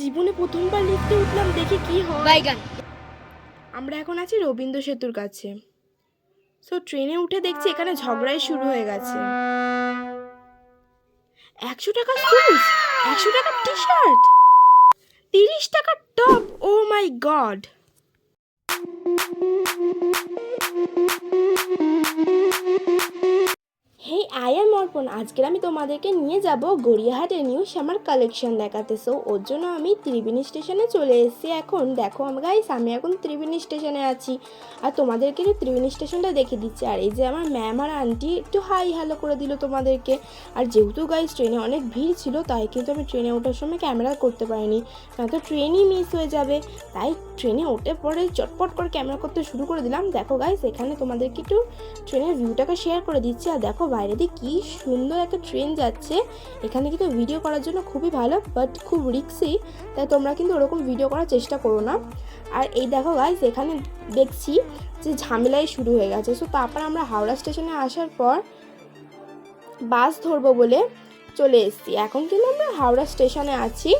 জীবনে প্রথমবার লিফটে উঠলাম দেখি কি হয়। বাইগান। আমরা এখন আছি রবীন্দ্র সেতুর কাছে। সো ট্রেনে উঠে দেখছি এখানে ঝগড়াই শুরু হয়ে গেছে। একশো টাকা শুজ একশো টাকা টি শার্ট তিরিশ টাকা টপ ও মাই গড মর্পণ আজকের আমি তোমাদেরকে নিয়ে যাব গড়িয়াহাটের নিউ সামার কালেকশন দেখাতে। সো ওর জন্য আমি ত্রিবেণী স্টেশনে চলে এসেছি এখন। দেখো আমার গাইস আমি এখন ত্রিবেণী স্টেশনে আছি। আর তোমাদেরকে ত্রিবেণী স্টেশনটা দেখে দিচ্ছি। আর এই যে আমার ম্যাম আর আন্টি একটু হাই হ্যালো করে দিল তোমাদেরকে। আর যেহেতু গাইস ট্রেনে অনেক ভিড় ছিল, তাই কিন্তু আমি ট্রেনে ওঠার সময় ক্যামেরা করতে পারিনি। নয়তো ট্রেনই মিস হয়ে যাবে। তাই ট্রেনে উঠে পরে চটপট করে ক্যামেরা করতে শুরু করে দিলাম। দেখো গাইস এখানে তোমাদেরকে একটু ট্রেনের ভিউটাকে শেয়ার করে দিচ্ছি। আর দেখো বাইরে দিয়ে কী সুন্দর একটা ট্রেন যাচ্ছে। এখানে কিন্তু ভিডিও করার জন্য খুবই ভালো বাট খুব রিক্সি তাই তোমরা কিন্তু ওরকম ভিডিও করার চেষ্টা করো না। আর এই দেখো গাইস এখানে দেখছি যে ঝামেলাই শুরু হয়ে গেছে। সো তারপর আমরা হাওড়া স্টেশনে আসার পর বাস ধরবো বলে চলে এসেছি। এখন কিন্তু আমরা হাওড়া স্টেশনে আছি।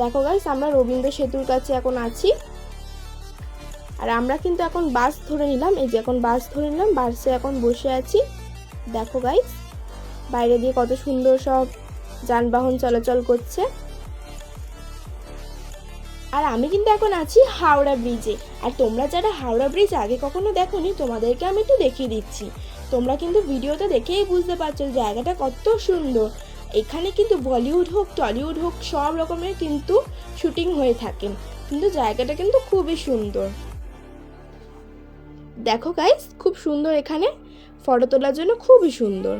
দেখো গাইস আমরা রবীন্দ্র সেতুর কাছে এখন আছি। আর আমরা কিন্তু এখন বাস ধরে নিলাম। এই যে এখন বাস ধরে নিলাম বাসে এখন বসে আছি। দেখো গাইস বাইরে দিয়ে কত সুন্দর সব যানবাহন চলাচল করছে। আর আমি কিন্তু এখন আছি হাওড়া ব্রিজে আর তোমরা যারা হাওড়া ব্রিজ আগে কখনো দেখোনি, তোমাদেরকে আমি একটু দেখিয়ে দিচ্ছি। তোমরা কিন্তু ভিডিওটা দেখেই বুঝতে পারছ জায়গাটা কত সুন্দর। এখানে কিন্তু বলিউড হোক, টলিউড হোক, সব রকমের কিন্তু শুটিং হয়ে থাকে। কিন্তু জায়গাটা কিন্তু খুবই সুন্দর। দেখো গাইস খুব সুন্দর এখানে ফটো তোলার জন্য খুবই সুন্দর।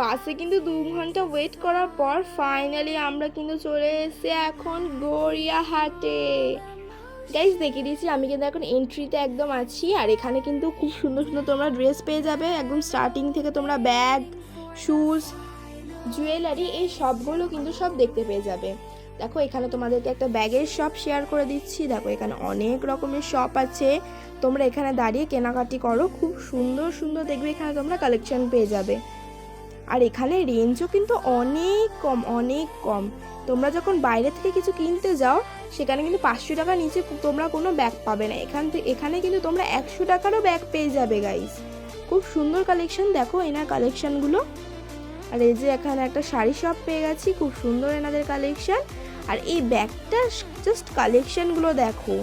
বাসে কিন্তু দু ঘণ্টা ওয়েট করার পর ফাইনালি আমরা কিন্তু চলে এসেছি এখন গড়িয়াহাটে গাইজ দেখিয়ে দিয়েছি, আমি কিন্তু এখন এন্ট্রিতে একদম আছি আর এখানে কিন্তু খুব সুন্দর সুন্দর তোমরা ড্রেস পেয়ে যাবে, একদম স্টার্টিং থেকে তোমরা ব্যাগ শুজ জুয়েলারি এই সবগুলো কিন্তু সব দেখতে পেয়ে যাবে। দেখো, এখানে তোমাদেরকে একটা ব্যাগের শপ শেয়ার করে দিচ্ছি। দেখো, এখানে অনেক রকমের শপ আছে। তোমরা এখানে দাঁড়িয়ে কেনাকাটি করো। খুব সুন্দর সুন্দর দেখবে এখানে তোমরা কালেকশন পেয়ে যাবে। আর এখানে রেঞ্জও কিন্তু অনেক কম অনেক কম। তোমরা যখন বাইরে থেকে কিছু কিনতে যাও, সেখানে কিন্তু পাঁচশো টাকার নিচে তোমরা কোনো ব্যাগ পাবে না। এখান থেকে এখানে কিন্তু তোমরা একশো টাকারও ব্যাগ পেয়ে যাবে গাইস খুব সুন্দর কালেকশন দেখো, এনার কালেকশনগুলো আর এই যে এখানে একটা শাড়ি শপ পেয়ে গেছি। খুব সুন্দর এনাদের কালেকশন আর এই ব্যাগটা জাস্ট কালেকশানগুলো দেখো।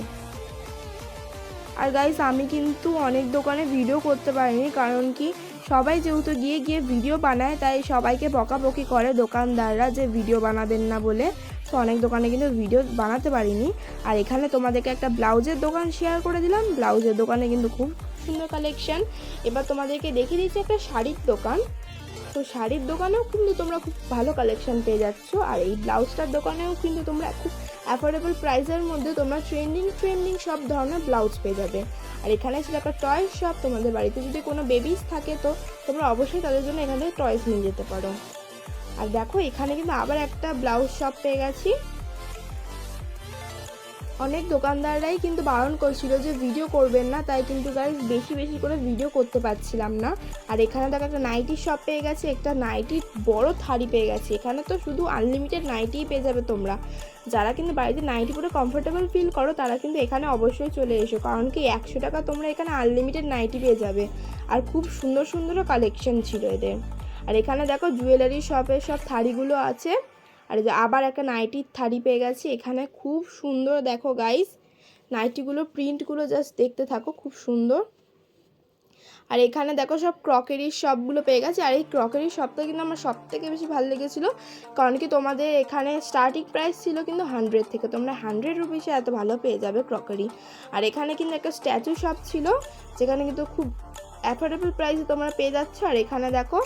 আর গাইস আমি কিন্তু অনেক দোকানে ভিডিও করতে পারিনি, কারণ কি সবাই যেহেতু গিয়ে গিয়ে ভিডিও বানায়, তাই সবাইকে বকাবকি করে দোকানদাররা যে ভিডিও বানাবেন না বলে। তো অনেক দোকানে কিন্তু ভিডিও বানাতে পারিনি। আর এখানে তোমাদেরকে একটা ব্লাউজের দোকান শেয়ার করে দিলাম। ব্লাউজের দোকানে কিন্তু খুব সুন্দর কালেকশান এবার তোমাদেরকে দেখিয়ে দিচ্ছি একটা শাড়ির দোকান। তো শাড়ির দোকানেও কিন্তু তোমরা খুব ভালো কালেকশন পেয়ে যাচ্ছ। আর এই ব্লাউজটার দোকানেও কিন্তু তোমরা খুব অ্যাফোর্ডেবল প্রাইসের মধ্যে তোমরা ট্রেন্ডিং ট্রেন্ডিং সব ধরনের ব্লাউজ পেয়ে যাবে। আর এখানে ছিল একটা টয়েস শপ তোমাদের বাড়িতে যদি কোনো বেবিস থাকে তো তোমরা অবশ্যই তাদের জন্য এখান থেকে টয়েস নিয়ে যেতে পারো। আর দেখো এখানে কিন্তু আবার একটা ব্লাউজ শপ পেয়ে গেছি। অনেক দোকানদাররাই কিন্তু বারণ করছিল যে ভিডিও করবেন না, তাই কিন্তু গাইজ বেশি বেশি করে ভিডিও করতে পারছিলাম না। আর এখানে দেখো একটা নাইটি শপ পেয়ে গেছে, একটা নাইটির বড় থাড়ি পেয়ে গেছে। এখানে তো শুধু আনলিমিটেড নাইটিই পেয়ে যাবে তোমরা। যারা কিন্তু বাড়িতে নাইটি পরে কমফোর্টেবল ফিল করো, তারা কিন্তু এখানে অবশ্যই চলে এসো। কারণ কি একশো টাকা তোমরা এখানে আনলিমিটেড নাইটি পেয়ে যাবে। আর খুব সুন্দর সুন্দরও কালেকশন ছিল এদের। আর এখানে দেখো জুয়েলারি শপের সব থাড়িগুলো আছে। আর যে আবার একটা নাইটির থাড়ি পেয়ে গেছি, এখানে খুব সুন্দর, দেখো গাইস নাইটিগুলো প্রিন্টগুলো জাস্ট দেখতে থাকো, খুব সুন্দর। আর এখানে দেখো সব ক্রকেরির শপগুলো পেয়ে গেছে, আর এই ক্রকেরির শপটা কিন্তু আমার সব থেকে বেশি ভালো লেগেছিলো, কারণ কি তোমাদের এখানে স্টার্টিং প্রাইস ছিল কিন্তু হান্ড্রেড থেকে, তোমরা হান্ড্রেড রুপিসে এত ভালো পেয়ে যাবে ক্রকারি আর এখানে কিন্তু একটা স্ট্যাচু শপ ছিল, যেখানে কিন্তু খুব অ্যাফোর্ডেবল প্রাইসে তোমরা পেয়ে যাচ্ছ, আর এখানে দেখো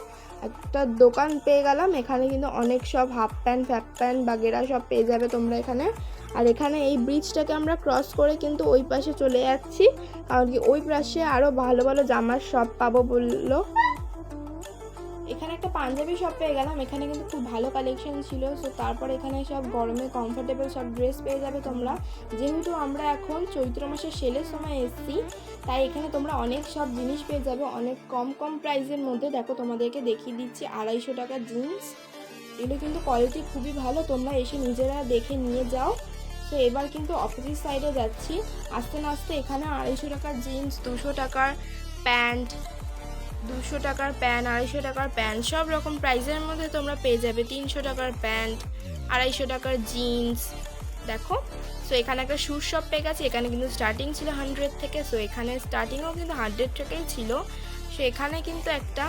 একটা দোকান পেয়ে গেলাম, এখানে কিন্তু অনেক সব হাফ প্যান্ট ফ্যাপ প্যান্ট বাগেরা সব পেয়ে যাবে তোমরা এখানে। আর এখানে এই ব্রিজটাকে আমরা ক্রস করে কিন্তু ওই পাশে চলে যাচ্ছি, কারণ কি ওই পাশে আরও ভালো ভালো জামার সব পাবো বলল। পাঞ্জাবি শপ পেয়ে গেলাম। এখানে কিন্তু খুব ভালো কালেকশন ছিল। সো তারপর এখানে সব গরমে কমফোর্টেবল সব ড্রেস পেয়ে যাবে তোমরা। যেহেতু আমরা এখন চৈত্র মাসের সেলের সময় এসেছি, তাই এখানে তোমরা অনেক সব জিনিস পেয়ে যাবে। অনেক কম কম প্রাইসের মধ্যে। দেখো, তোমাদেরকে দেখিয়ে দিচ্ছি আড়াইশো টাকার জিন্স এগুলো কিন্তু কোয়ালিটি খুবই ভালো। তোমরা এসে নিজেরা দেখে নিয়ে যাও। তো এবার কিন্তু অপোজিট সাইডে যাচ্ছি। আস্তে আস্তে এখানে আড়াইশো টাকার জিন্স দুশো টাকার প্যান্ট দুশো টাকার প্যান্ট, আড়াইশো টাকার প্যান্ট, সব রকম প্রাইসের মধ্যে তোমরা পেয়ে যাবে। তিনশো টাকার প্যান্ট, আড়াইশো টাকার জিন্স দেখো? সো এখানে একটা শুজ শপ পেয়ে গেছে, এখানে কিন্তু স্টার্টিং ছিল হান্ড্রেড থেকে সো এখানে স্টার্টিংও কিন্তু হান্ড্রেড থেকেই ছিল। সো এখানে কিন্তু একটা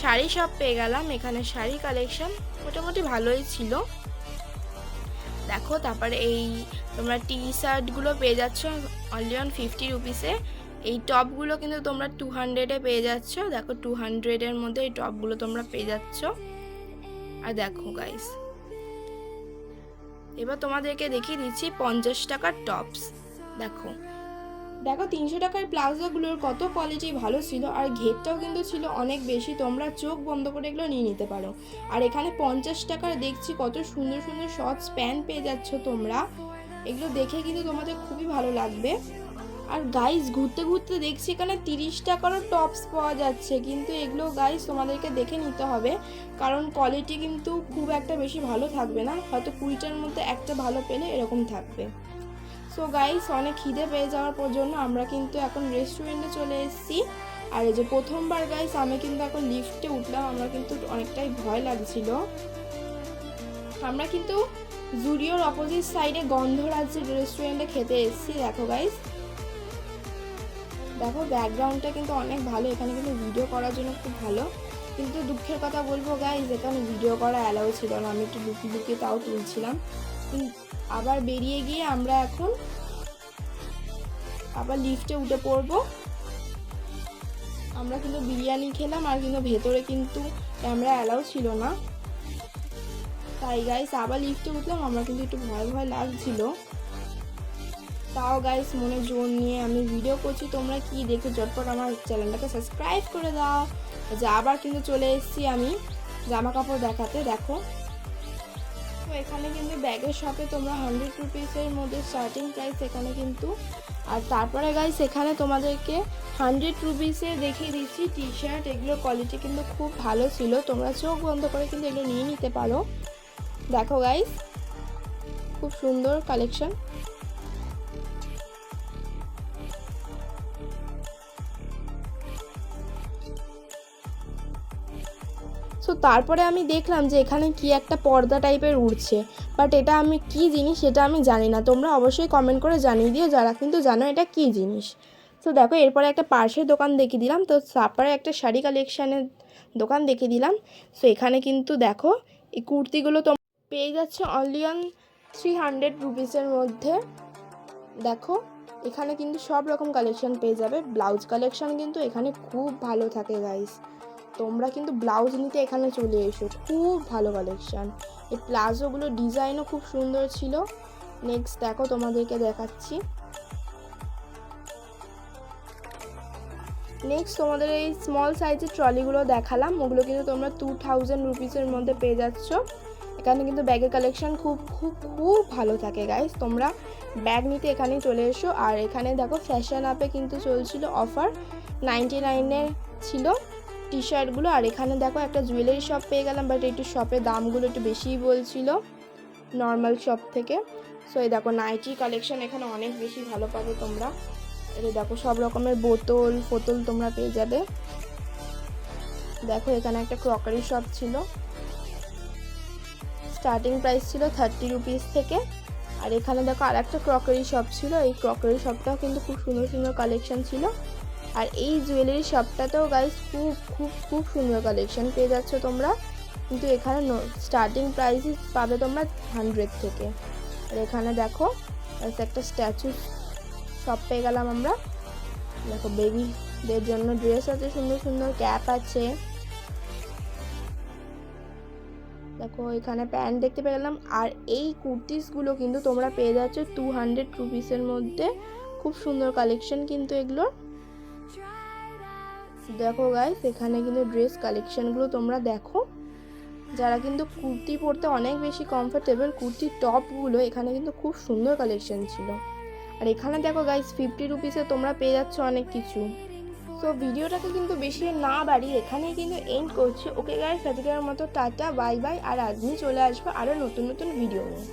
শাড়ি শপ পেয়ে গেলাম, এখানে শাড়ি কালেকশন মোটামুটি ভালোই ছিল। দেখো, তারপরে এই তোমরা টি শার্টগুলো পেয়ে যাচ্ছ অনলি অন ফিফটি রুপিসে এই টপগুলো কিন্তু তোমরা টু হান্ড্রেডে পেয়ে যাচ্ছ। দেখো টু হান্ড্রেডের মধ্যে এই টপগুলো তোমরা পেয়ে যাচ্ছ। আর দেখো গাইস এবার তোমাদেরকে দেখিয়ে দিচ্ছি পঞ্চাশ টাকার টপস দেখো দেখো তিনশো টাকার প্লাজোগুলোর কত কোয়ালিটি ভালো ছিল, আর ঘেরটাও কিন্তু ছিল অনেক বেশি। তোমরা চোখ বন্ধ করে এগুলো নিয়ে নিতে পারো। আর এখানে পঞ্চাশ টাকার দেখছি কত সুন্দর সুন্দর শর্টস প্যান্ট পেয়ে যাচ্ছ তোমরা। এগুলো দেখে কিন্তু তোমাদের খুবই ভালো লাগবে। আর গাইস ঘুরতে ঘুরতে দেখছি এখানে তিরিশ টাকারও টপস পাওয়া যাচ্ছে। কিন্তু এগুলো গাইস তোমাদেরকে দেখে নিতে হবে। কারণ কোয়ালিটি কিন্তু খুব একটা বেশি ভালো থাকবে না। হয়তো কুড়িটার মধ্যে একটা ভালো পেলে এরকম থাকবে। সো গাইস অনেক খিদে পেয়ে যাওয়ার পর জন্য আমরা কিন্তু এখন রেস্টুরেন্টে চলে এসেছি। আর এই যে প্রথমবার গাইস আমি কিন্তু এখন লিফটে উঠলাম। আমরা কিন্তু অনেকটাই ভয় লাগছিল। আমরা কিন্তু জুডিওর অপোজিট সাইডে গন্ধরাজ্যের রেস্টুরেন্টে খেতে এসেছি। দেখো গাইস দেখো ব্যাকগ্রাউন্ডটা কিন্তু অনেক ভালো। এখানে কিন্তু ভিডিও করার জন্য খুব ভালো। কিন্তু দুঃখের কথা বলব গাইজ এখানে ভিডিও করা অ্যালাউ ছিল না। আমি একটু লুকিয়ে লুকিয়ে তাও তুলছিলাম। আবার বেরিয়ে গিয়ে আমরা এখন আবার লিফটে উঠে পড়ব। আমরা কিন্তু বিরিয়ানি খেলাম, আর কিন্তু ভেতরে কিন্তু ক্যামেরা অ্যালাউ ছিল না। তাই গাইস আবার লিফটে উঠলাম। আমরা কিন্তু একটু ভয় ভয় লাগছিল। তাও গাইস মনে জোর নিয়ে আমি ভিডিও করছি। তোমরা কি দেখে চটপট আমার চ্যানেলটাকে সাবস্ক্রাইব করে দাও। যে আবার কিন্তু চলে এসেছি আমি জামা কাপড় দেখাতে, দেখো। তো এখানে কিন্তু ব্যাগের শপে তোমরা হান্ড্রেড রুপিসের মধ্যে স্টার্টিং প্রাইস এখানে কিন্তু আর তারপরে গাইস এখানে তোমাদেরকে হান্ড্রেড রুপিসে দেখিয়ে দিচ্ছি টি শার্ট এগুলোর কোয়ালিটি কিন্তু খুব ভালো ছিল। তোমরা চোখ বন্ধ করে কিন্তু এগুলো নিয়ে নিতে পারো। দেখো গাইস খুব সুন্দর কালেকশন সো তারপরে আমি দেখলাম যে এখানে কি একটা পর্দা টাইপের উড়ছে। বাট এটা আমি কি জিনিস সেটা আমি জানি না। তোমরা অবশ্যই কমেন্ট করে জানিয়ে দিও যারা কিন্তু জানো এটা কি জিনিস। তো দেখো, এরপরে একটা পার্সের দোকান দেখিয়ে দিলাম। তো, তারপরে একটা শাড়ি কালেকশানের দোকান দেখে দিলাম। সো এখানে কিন্তু দেখো, এই কুর্তিগুলো তো পেয়ে যাচ্ছে অনলি অন থ্রি হান্ড্রেড রুপিসের মধ্যে। দেখো, এখানে কিন্তু সব রকম কালেকশন পেয়ে যাবে। ব্লাউজ কালেকশন কিন্তু এখানে খুব ভালো থাকে গাইস তোমরা কিন্তু ব্লাউজ নিতে এখানে চলে এসো। খুব ভালো কালেকশান এই প্লাজোগুলো ডিজাইনও খুব সুন্দর ছিল। নেক্সট দেখো, তোমাদেরকে দেখাচ্ছি। নেক্সট তোমাদের এই স্মল সাইজের ট্রলিগুলো দেখালাম। ওগুলো কিন্তু তোমরা টু থাউজেন্ড রুপিসের মধ্যে পেয়ে যাচ্ছ। এখানে কিন্তু ব্যাগের কালেকশান খুব খুব খুব ভালো থাকে গাইস তোমরা ব্যাগ নিতে এখানেই চলে এসো। আর এখানে দেখো ফ্যাশন আপে কিন্তু চলছিল অফার নাইনটি নাইনের ছিল। টি শার্টগুলো আর এখানে দেখো একটা জুয়েলারি শপ পেয়ে গেলাম বাট একটু শপের দামগুলো একটু বেশিই বলছিল নর্মাল শপ থেকে। সো এই দেখো নাইটি কালেকশন এখানে অনেক বেশি ভালো পাবে তোমরা। এটা দেখো সব রকমের বোতল, ফোতল তোমরা পেয়ে যাবে। দেখো এখানে একটা ক্রকারি শপ ছিল। স্টার্টিং প্রাইস ছিল থার্টি রুপিস থেকে। আর এখানে দেখো আর একটা ক্রকারি শপ ছিল। এই ক্রকারি শপটাও কিন্তু খুব সুন্দর সুন্দর কালেকশন ছিল। আর এই জুয়েলারি শপটাতেও গাইস খুব খুব খুব সুন্দর কালেকশন পেয়ে যাচ্ছ তোমরা। কিন্তু এখানে স্টার্টিং প্রাইস পাবে তোমরা হান্ড্রেড থেকে। আর এখানে দেখো একটা স্ট্যাচু শপ পেয়ে গেলাম আমরা। দেখো বেবিদের জন্য ড্রেস আছে, সুন্দর সুন্দর ক্যাপ আছে। দেখো এখানে প্যান্ট দেখতে পেয়ে গেলাম। আর এই কুর্তিসগুলো কিন্তু তোমরা পেয়ে যাচ্ছ টু হান্ড্রেড রুপিসের মধ্যে। খুব সুন্দর কালেকশন কিন্তু এগুলোর। দেখো গাইস এখানে কিন্তু ড্রেস কালেকশনগুলো তোমরা দেখো। যারা কিন্তু কুর্তি পরতে অনেক বেশি কমফোর্টেবল কুর্তি টপগুলো এখানে কিন্তু খুব সুন্দর কালেকশন ছিল। আর এখানে দেখো গাইস ফিফটি রুপিসে তোমরা পেয়ে যাচ্ছ অনেক কিছু। সো ভিডিওটাকে কিন্তু বেশি না বাড়িয়ে এখানেই কিন্তু এন্ড করছি। ওকে গাইস আজকের মতো টাটা বাই বাই আর আজই চলে আসব আরও নতুন নতুন ভিডিও নিয়ে।